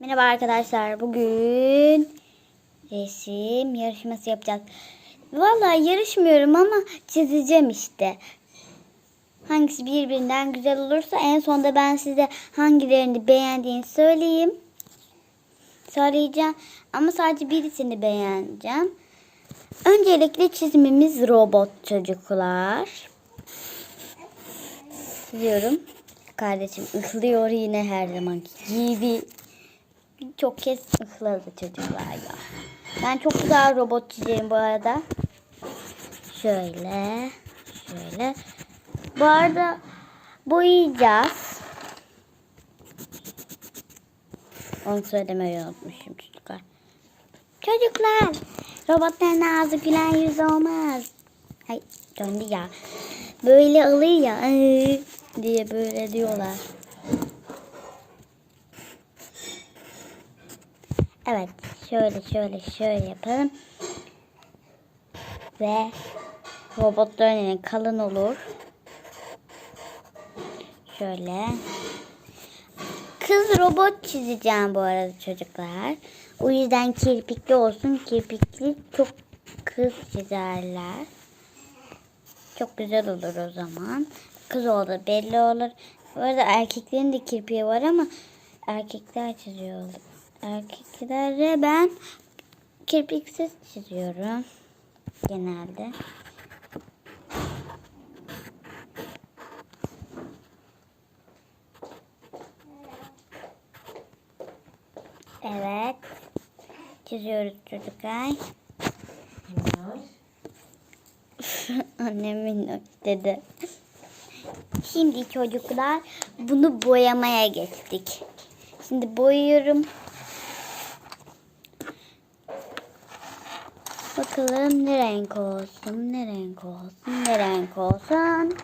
Merhaba arkadaşlar. Bugün resim yarışması yapacağız. Vallahi yarışmıyorum ama çizeceğim işte. Hangisi birbirinden güzel olursa en sonunda ben size hangilerini beğendiğini söyleyeyim. Söyleyeceğim ama sadece birisini beğeneceğim. Öncelikle çizimimiz robot çocuklar. Çiziyorum. Kardeşim ıhlıyor yine her zamanki gibi. Çok kez ıhladı çocuklar ya. Ben çok güzel robot çizerim bu arada. Şöyle. Şöyle. Bu arada boyayacağız. Onu söylemeyi unutmuşum çocuklar. Çocuklar. Robotların ağzı gülen yüz olmaz. Ay döndü ya. Böyle alıyor ya. Diye böyle diyorlar. Evet. Şöyle şöyle şöyle yapalım. Ve robotların kalın olur. Şöyle. Kız robot çizeceğim bu arada çocuklar. O yüzden kirpikli olsun. Kirpikli çok kız çizerler. Çok güzel olur o zaman. Kız olur belli olur. Bu arada erkeklerin de kirpiği var ama erkekler çiziyor. Erkeklere ben kirpiksiz çiziyorum. Genelde. Evet. Çiziyoruz çocuklar. Annem minnoş dedi. Şimdi çocuklar bunu boyamaya geçtik. Şimdi boyuyorum. Bakalım ne renk olsun, ne renk olsun, ne renk olsun.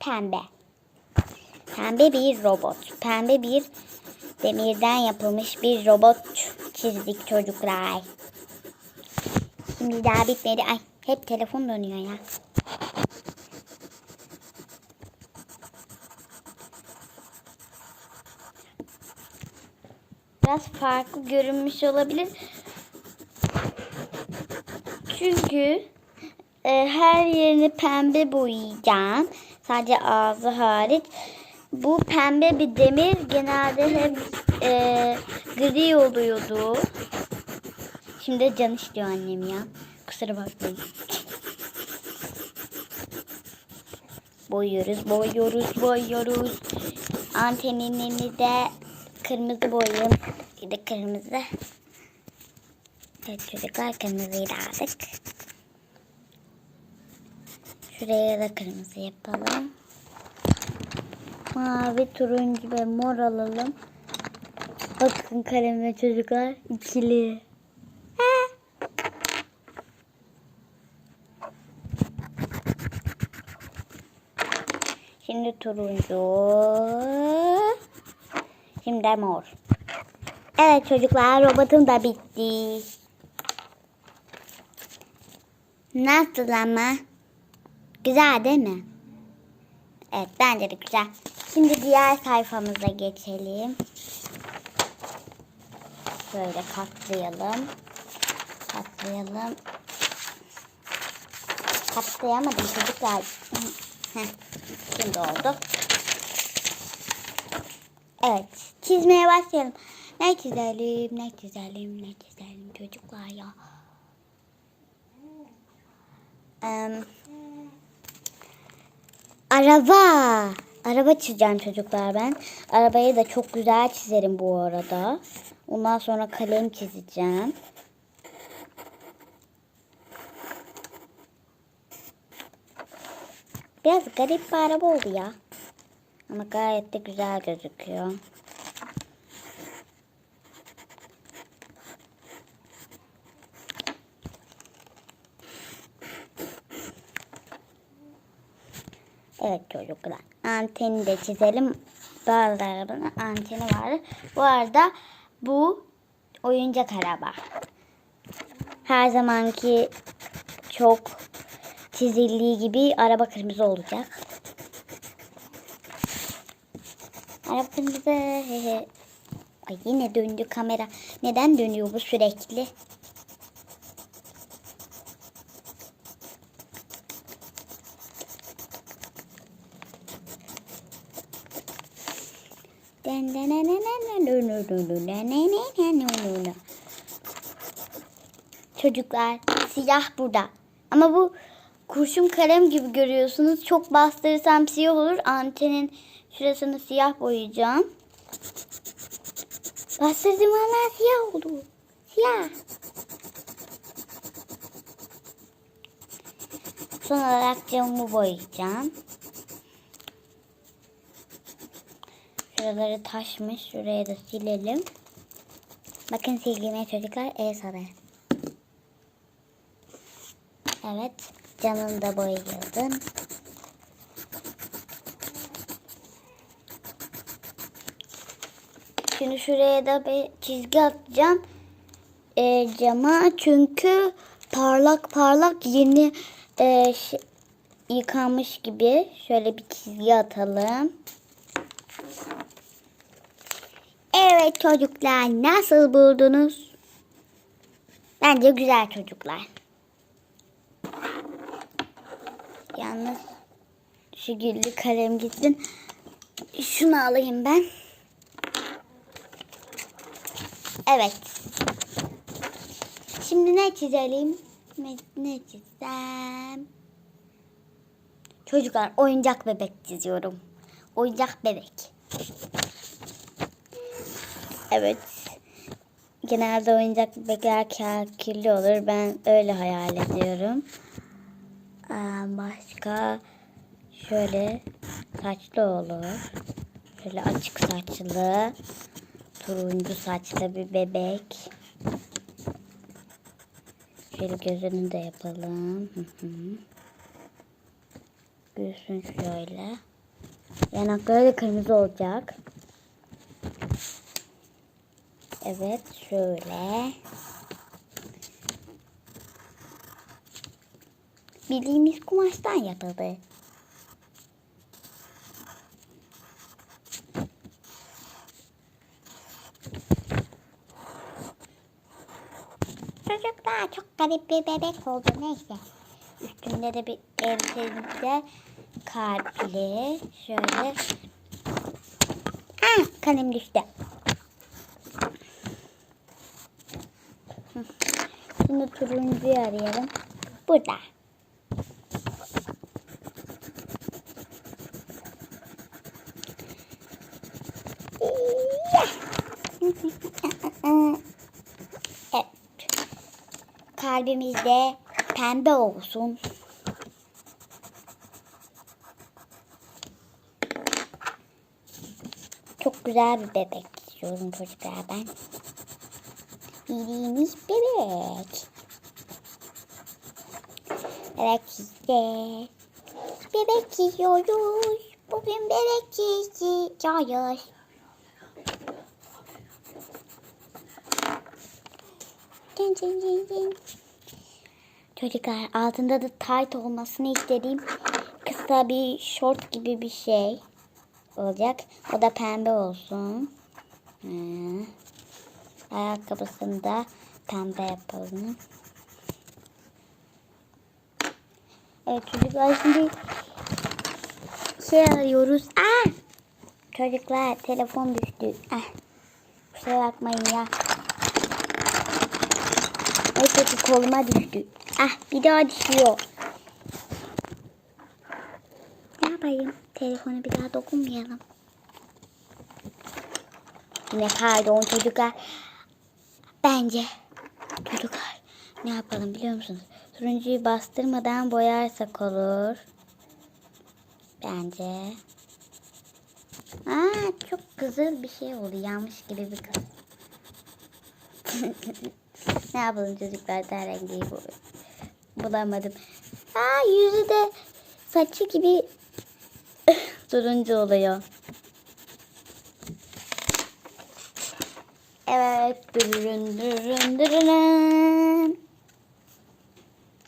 Pembe. Pembe bir robot. Pembe bir demirden yapılmış bir robot çizdik çocuklar. Şimdi daha bitmedi. Ay hep telefon dönüyor ya. Biraz farklı görünmüş olabilir. Çünkü e, her yerini pembe boyayacağım. Sadece ağzı hariç. Bu pembe bir demir genelde hep e, gri oluyordu. Şimdi can istiyor annem ya. Kusura bakmayın. Boyuyoruz, boyuyoruz, boyuyoruz. Antenini de kırmızı boyayalım. Bir de kırmızı. Evet çocuklar kırmızıyı da aldık. Şuraya da kırmızı yapalım. Mavi, turuncu ve mor alalım. Bakın kaleme çocuklar ikili. Şimdi turuncu. Şimdi mor. Evet çocuklar robotum da bitti. Nasıl ama? Güzel değil mi? Evet bence de güzel. Şimdi diğer sayfamıza geçelim. Böyle katlayalım. Katlayalım. Katlayamadım çocuklar. Şimdi oldu. Evet. Çizmeye başlayalım. Ne çizelim, ne çizelim, ne çizelim çocuklar ya. Araba. Araba çizeceğim çocuklar ben. Arabayı da çok güzel çizerim bu arada. Ondan sonra kalem çizeceğim. Biraz garip bir araba oldu ya. Ama gayet de güzel gözüküyor. Evet çocuklar. Anteni de çizelim. Bazı anteni var. Bu arada bu oyuncak araba. Her zamanki çok çizildiği gibi araba kırmızı olacak. Araba kırmızı. Ay yine döndü kamera. Neden dönüyor bu sürekli? Çocuklar siyah burada. Ama bu kurşun kalem gibi görüyorsunuz. Çok bastırırsam siyah olur. Antenin şurasını siyah boyayacağım. Bastırdım valla siyah oldu. Siyah. Son olarak camımı boyayacağım. Şuraları taşmış. Şuraya da silelim. Bakın silgime çocuklar el sarı. Evet. Camımı da boyadım. Şimdi şuraya da bir çizgi atacağım. E, cama çünkü parlak parlak yeni e, ş- yıkanmış gibi. Şöyle bir çizgi atalım. Evet çocuklar nasıl buldunuz? Bence güzel çocuklar. Yalnız şu güllü kalem gitsin. Şunu alayım ben. Evet. Şimdi ne çizelim? Ne, çizsem? Çocuklar oyuncak bebek çiziyorum. Oyuncak bebek. Evet. Genelde oyuncak bebekler kirli olur. Ben öyle hayal ediyorum. Aa, başka şöyle saçlı olur. Şöyle açık saçlı. Turuncu saçlı bir bebek. Şöyle gözünü de yapalım. Hı. Gülsün şöyle. Yanakları da kırmızı olacak. Evet şöyle. Bildiğimiz kumaştan yapıldı. Çocuklar çok garip bir bebek oldu neyse. Üstünde de bir elbise kalpli. Şöyle. Ah kalem düştü. Şimdi turuncuyu arayalım. Burada. Evet. Kalbimizde pembe olsun. Çok güzel bir bebek istiyorum çocuklar ben. Bildiğimiz bebek. Bebek işte. Bebek yiyoruz. Bugün bebek yiyeceğiz. Cin cin cin cin. Çocuklar altında da tight olmasını istediğim kısa bir short gibi bir şey olacak. O da pembe olsun. Hı. Ayakkabısını da pembe yapalım. Evet çocuklar şimdi şey arıyoruz. Aa! Çocuklar telefon düştü. Ah. Kusura bakmayın ya. Neyse ki koluma düştü. Ah bir daha düşüyor. Ne yapayım? Telefona bir daha dokunmayalım. Yine pardon çocuklar. Bence çocuklar ne yapalım biliyor musunuz? Turuncuyu bastırmadan boyarsak olur. Bence. Aa çok kızıl bir şey oldu. Yanmış gibi bir kız. ne yapalım çocuklar ten rengi bu. Bulamadım. Aa yüzü de saçı gibi turuncu oluyor. Evet. Dürürün dürürün dürürün.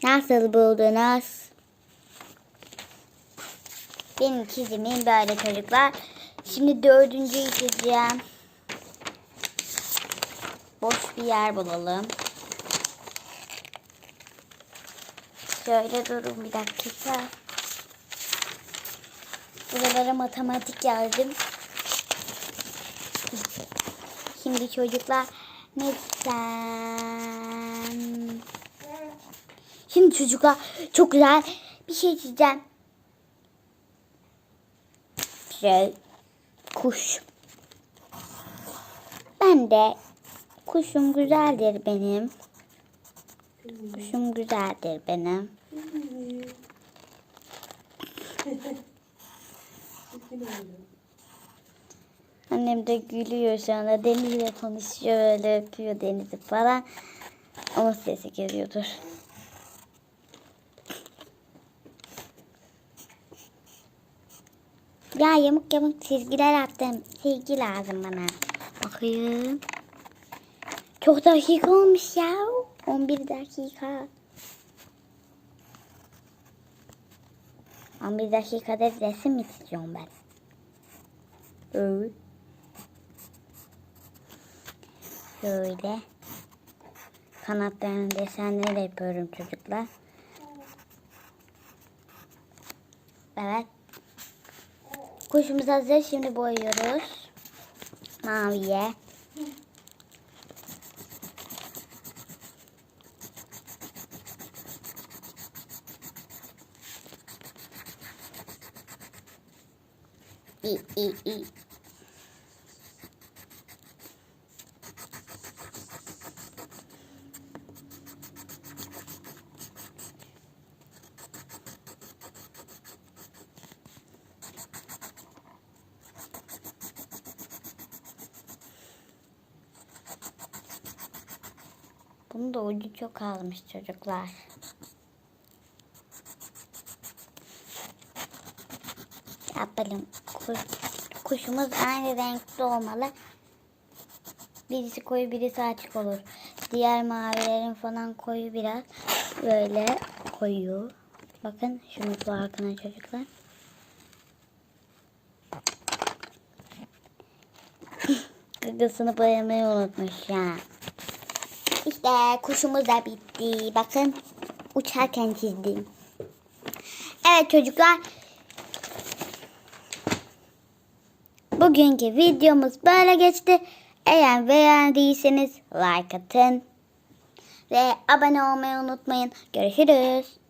Nasıl buldunuz? Benim çizimim böyle çocuklar. Şimdi dördüncüyü çizeceğim. boş bir yer bulalım. Şöyle durun bir dakika. Buralara matematik yazdım. Şimdi çocuklar ne desem? Şimdi çocuklar çok güzel bir şey çizeceğim. Şey, kuş. Ben de kuşum güzeldir benim. Kuşum güzeldir benim. Annem de gülüyor şu anda. Deniz'le konuşuyor öyle öpüyor Deniz'i falan. Onun sesi geliyordur. Ya yamuk yamuk çizgiler attım. Silgi lazım bana. Bakayım. Çok dakika olmuş ya. 11 dakika. 11 dakikada resim mi çiziyorum ben? Evet. Şöyle. Kanatlarının desenleri yapıyorum çocuklar. Evet. Kuşumuz hazır. Şimdi boyuyoruz. Maviye. İyi, iyi, iyi. Çok almış çocuklar. Yapalım. Kuş, kuşumuz aynı renkte olmalı. Birisi koyu birisi açık olur. Diğer mavilerin falan koyu biraz böyle koyu. Bakın şunu farkına çocuklar. Gıgısını boyamayı unutmuş ya. İşte kuşumuz da bitti. Bakın uçarken çizdim. Evet çocuklar. Bugünkü videomuz böyle geçti. Eğer beğendiyseniz like atın. Ve abone olmayı unutmayın. Görüşürüz.